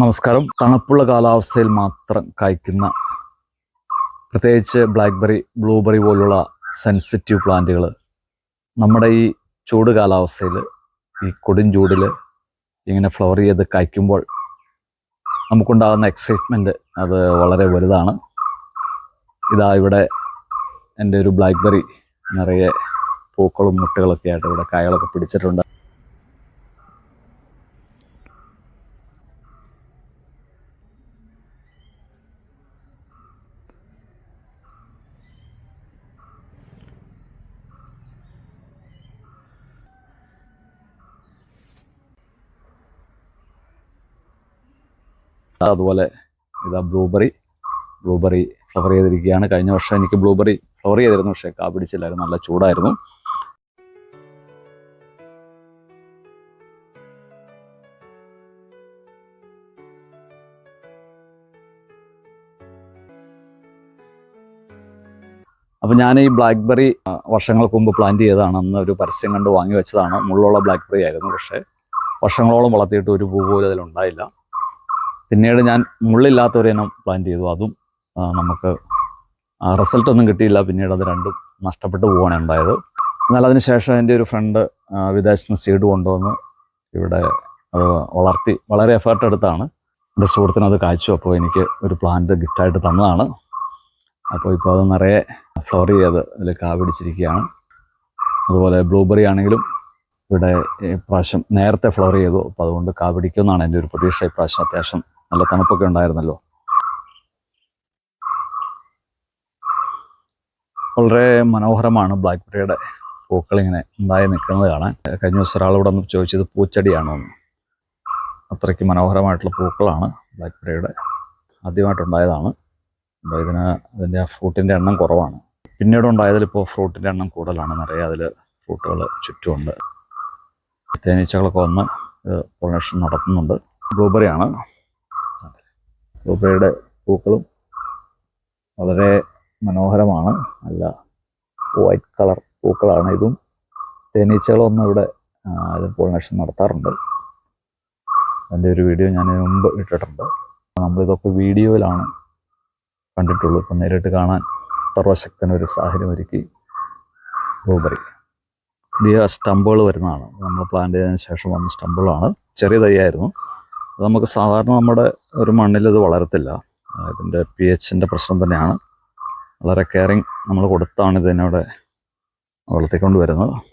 നമസ്കാരം. തണുപ്പുള്ള കാലാവസ്ഥയിൽ മാത്രം കായ്ക്കുന്ന പ്രത്യേകിച്ച് ബ്ലാക്ക്ബെറി ബ്ലൂബെറി പോലുള്ള സെൻസിറ്റീവ് പ്ലാന്റുകൾ നമ്മുടെ ഈ ചൂട് കാലാവസ്ഥയിൽ ഈ കൊടും ചൂടിൽ ഇങ്ങനെ ഫ്ലവർ ചെയ്ത് കായ്ക്കുമ്പോൾ നമുക്കുണ്ടാകുന്ന എക്സൈറ്റ്മെന്റ് അത് വളരെ വലുതാണ്. ഇതാ ഇവിടെ എന്റെ ഒരു ബ്ലാക്ക്ബെറി നിറയെ പൂക്കളും മുട്ടുകളൊക്കെ ആയിട്ട് ഇവിടെ കായകളൊക്കെ പിടിച്ചിട്ടുണ്ട്. അതുപോലെ ഇതാ ബ്ലൂബെറി ബ്ലൂബെറി ഫ്ലവർ ചെയ്തിരിക്കുകയാണ്. കഴിഞ്ഞ വർഷം എനിക്ക് ബ്ലൂബെറി ഫ്ലവർ ചെയ്തിരുന്നു പക്ഷേ കാ പിടിച്ചില്ലായിരുന്നു നല്ല ചൂടായിരുന്നു. അപ്പം ഞാൻ ഈ ബ്ലാക്ക്ബെറി വർഷങ്ങൾക്ക് മുമ്പ് പ്ലാന്റ് ചെയ്തതാണ്. അന്ന് ഒരു പരസ്യം കണ്ട് വാങ്ങി വെച്ചതാണ്. മുള്ളുള്ള ബ്ലാക്ക്ബെറി ആയിരുന്നു പക്ഷേ വർഷങ്ങളോളം വളർത്തിയിട്ട് ഒരു പൂ പോലും അതിലുണ്ടായില്ല. പിന്നീട് ഞാൻ മുള്ളില്ലാത്ത പ്ലാൻ ചെയ്തു. അതും നമുക്ക് റിസൾട്ട് ഒന്നും കിട്ടിയില്ല. പിന്നീട് അത് രണ്ടും നഷ്ടപ്പെട്ടു പോവാണ് ഉണ്ടായത് എന്നാൽ അതിനുശേഷം എന്റെ ഒരു ഫ്രണ്ട് വിദേശത്ത് നിന്ന് സീഡ് കൊണ്ടുവന്ന് ഇവിടെ അത് വളർത്തി വളരെ എഫേർട്ട് എടുത്താണ്. എന്റെ സുഹൃത്തിന് അത് കാഴ്ചു അപ്പോൾ എനിക്ക് ഒരു പ്ലാന്റ് ഗിഫ്റ്റായിട്ട് തന്നതാണ്. അപ്പോൾ ഇപ്പോൾ അത് നിറയെ ഫ്ലവർ ചെയ്ത് അതിൽ കാവിടിച്ചിരിക്കുകയാണ് അതുപോലെ ബ്ലൂബെറി ആണെങ്കിലും ഇവിടെ ഈ പ്രാവശ്യം നേരത്തെ ഫ്ലവർ ചെയ്തു. അപ്പോൾ അതുകൊണ്ട് കാ പിടിക്കുമെന്നാണ് എന്റെ ഒരു പ്രതീക്ഷ. ഇപ്രാവശ്യം അത്യാവശ്യം നല്ല തണുപ്പൊക്കെ ഉണ്ടായിരുന്നല്ലോ. വളരെ മനോഹരമാണ് ബ്ലാക്ക്ബെറിയുടെ പൂക്കൾ ഇങ്ങനെ ഉണ്ടായി നിൽക്കുന്നത് കാണാൻ. കഴിഞ്ഞ ദിവസം ഒരാളോട് ഒന്ന് ചോദിച്ചത് പൂച്ചെടിയാണോ എന്ന്. അത്രയ്ക്ക് മനോഹരമായിട്ടുള്ള പൂക്കളാണ് ബ്ലാക്ക് ബെറിയുടെ ആദ്യമായിട്ടുണ്ടായതാണ്. ഇതിന് അതിന്റെ ആ ഫ്രൂട്ടിന്റെ എണ്ണം കുറവാണ്. പിന്നീട് ഉണ്ടായതിലിപ്പോൾ ഫ്രൂട്ടിന്റെ എണ്ണം കൂടുതലാണ്. നിറയെ അതിൽ ഫ്രൂട്ടുകൾ ചുറ്റുമുണ്ട്. തേനീച്ചകളൊക്കെ വന്ന് പൊളിനേഷൻ നടത്തുന്നുണ്ട്. ബ്ലൂബെറി ആണ് പൂക്കളും വളരെ മനോഹരമാണ്. നല്ല വൈറ്റ് കളർ പൂക്കളാണ് ഇതും. തേനീച്ചകളൊന്നും ഇവിടെ പോളിനേഷൻ നടത്താറുണ്ട്. അതിന്റെ ഒരു വീഡിയോ ഞാൻ മുമ്പ് ഇട്ടിട്ടുണ്ട്. നമ്മളിതൊക്കെ വീഡിയോയിലാണ് കണ്ടിട്ടുള്ളൂ. ഇപ്പം നേരിട്ട് കാണാൻ സർവശക്തനൊരു സാഹചര്യം ഒരുക്കി ബ്ലൂബെറി പുതിയ സ്റ്റമ്പുകൾ വരുന്നതാണ്. നമ്മൾ പ്ലാന്റ് ചെയ്തതിന് ശേഷം വന്ന സ്റ്റമ്പുകളാണ് ചെറിയ തൈയായിരുന്നു. അത് നമുക്ക് സാധാരണ നമ്മുടെ ഒരു മണ്ണിൽ ഇത് വളരത്തില്ല. ഇതിന്റെ പി എച്ചിന്റെ പ്രശ്നം തന്നെയാണ്. വളരെ കെയറിങ് നമ്മൾ കൊടുത്താണ് ഇതിനോട് വളർത്തിക്കൊണ്ട് വരുന്നത്.